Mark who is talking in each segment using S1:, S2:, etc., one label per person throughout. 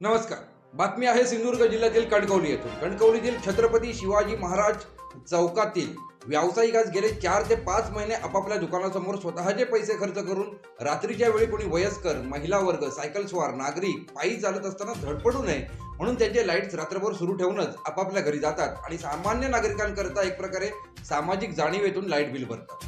S1: नमस्कार. बातमी आहे सिंधुदुर्ग जिल्ह्यातील कणकवली येथून. कणकवलीतील छत्रपती शिवाजी महाराज चौकातील व्यावसायिक आज गेले चार ते पाच महिने आपापल्या दुकानासमोर स्वतःचे पैसे खर्च करून रात्रीच्या वेळी कोणी वयस्कर महिला वर्ग सायकल स्वार नागरिक पायी चालत असताना धडपडू नये म्हणून त्यांचे लाईट्स रात्रभर सुरू ठेवूनच आपापल्या घरी जातात आणि सामान्य नागरिकांकरता एक प्रकारे सामाजिक जाणीवेतून लाइट बिल भरतात.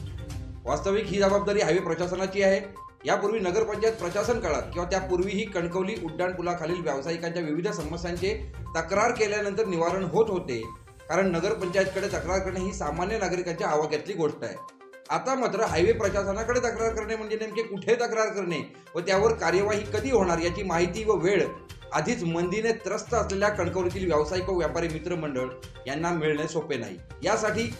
S1: वास्तविक ही जबाबदारी हायवे प्रशासनाची आहे. यापूर्वी नगरपंचायत प्रशासन काळात किंवा त्यापूर्वीही कणकवली उड्डाणपुलाखालील व्यावसायिकांच्या विविध समस्यांचे तक्रार केल्यानंतर निवारण होत होते. कारण नगरपंचायतकडे तक्रार करणे ही सामान्य नागरिकांच्या आवाक्यातली गोष्ट आहे. आता मात्र हायवे प्रशासनाकडे तक्रार करणे म्हणजे नेमके कुठे तक्रार करणे व त्यावर कार्यवाही कधी होणार याची माहिती व वेळ आधीच मंदीने त्रस्त असलेल्या कणकवलीतील व्यावसायिक व व्यापारी मित्रमंडळ यांना मिळणे सोपे नाही. यासाठी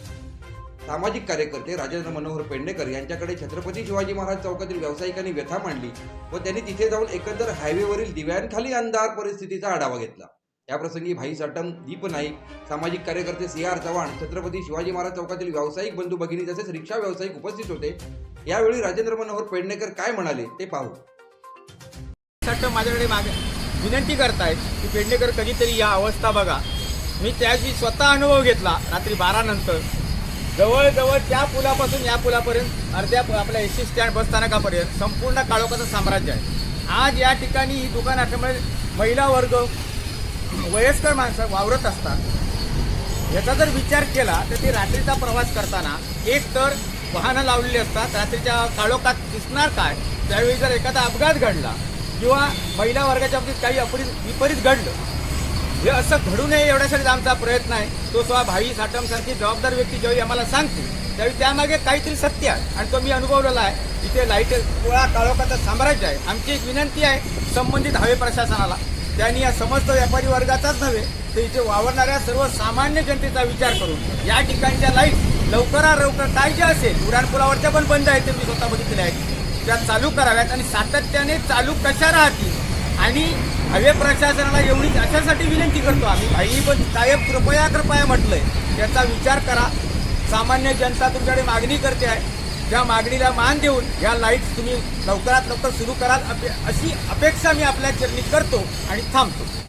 S1: सामाजिक कार्यकर्ते राजेंद्र मनोहर पेंडेकर यांच्याकडे छत्रपती शिवाजी महाराज चौकातील व्यावसायिकांनी व्यथा मांडली व त्यांनी तिथे जाऊन एकंदर हायवेवरील दिव्यांखाली अंधार परिस्थितीचा आढावा घेतला. याप्रसंगी भाई साटम दीप नाईक सामाजिक कार्यकर्ते सी आर चव्हाण छत्रपती शिवाजी महाराज चौकातील व्यावसायिक बंधू भगिनी तसेच रिक्षा व्यावसायिक उपस्थित होते. यावेळी राजेंद्र मनोहर पेडणेकर काय म्हणाले ते पाहू.
S2: साटम माझ्याकडे मागे विनंती करतायत की पेडणेकर कधीतरी या अवस्था बघा. मी त्याची स्वतः अनुभव घेतला रात्री बारा नंतर. जवळजवळ त्या पुलापासून या पुलापर्यंत अर्ध्या आपल्या एस टी स्टँड बस स्थानकापर्यंत संपूर्ण काळोखाचं साम्राज्य आहे. आज या ठिकाणी ही दुकान असल्यामुळे महिला वर्ग वयस्कर माणसं वावरत असतात. याचा जर विचार केला तर ते रात्रीचा प्रवास करताना एक तर वाहनं लावलेली असतात रात्रीच्या काळोखात दिसणार काय? त्यावेळी जर एखादा अपघात घडला किंवा महिला वर्गाच्या बाबतीत काही अपरित विपरीत घडलं हे असं घडू नये एवढ्यासाठी आमचा प्रयत्न आहे. तो स्वतः भाई साठमसारखी जबाबदार व्यक्ती ज्यावेळी आम्हाला सांगते त्यावेळी त्यामागे काहीतरी सत्य आहे. आणि तो मी अनुभवलेला आहे. इथे लाइट पोळा काळोखाचं साम्राज्य आहे. आमची एक विनंती आहे संबंधित हवे प्रशासनाला. त्यांनी या समस्त व्यापारी वर्गाचाच नव्हे तर इथे वावरणाऱ्या सर्व सामान्य जनतेचा विचार करून या ठिकाणच्या लाइट लवकरात लवकर काय जे असेल उड्डाणपुलावरच्या पण बंद आहेत ते मी स्वतः बघितले आहेत त्या चालू कराव्यात आणि सातत्याने चालू कशा राहतील आणि हवे प्रशासनाला एवढी अशासाठी विनंती करतो आम्ही. काही पण साहेब कृपया कृपया म्हटलंय. याचा विचार करा. सामान्य जनता तुमच्याकडे मागणी करते आहे. त्या मागणीला मान देऊन या लाईट्स तुम्ही लवकरात लवकर सुरू कराल. अपे- अशी अपेक्षा मी आपल्या चरणी करतो आणि थांबतो.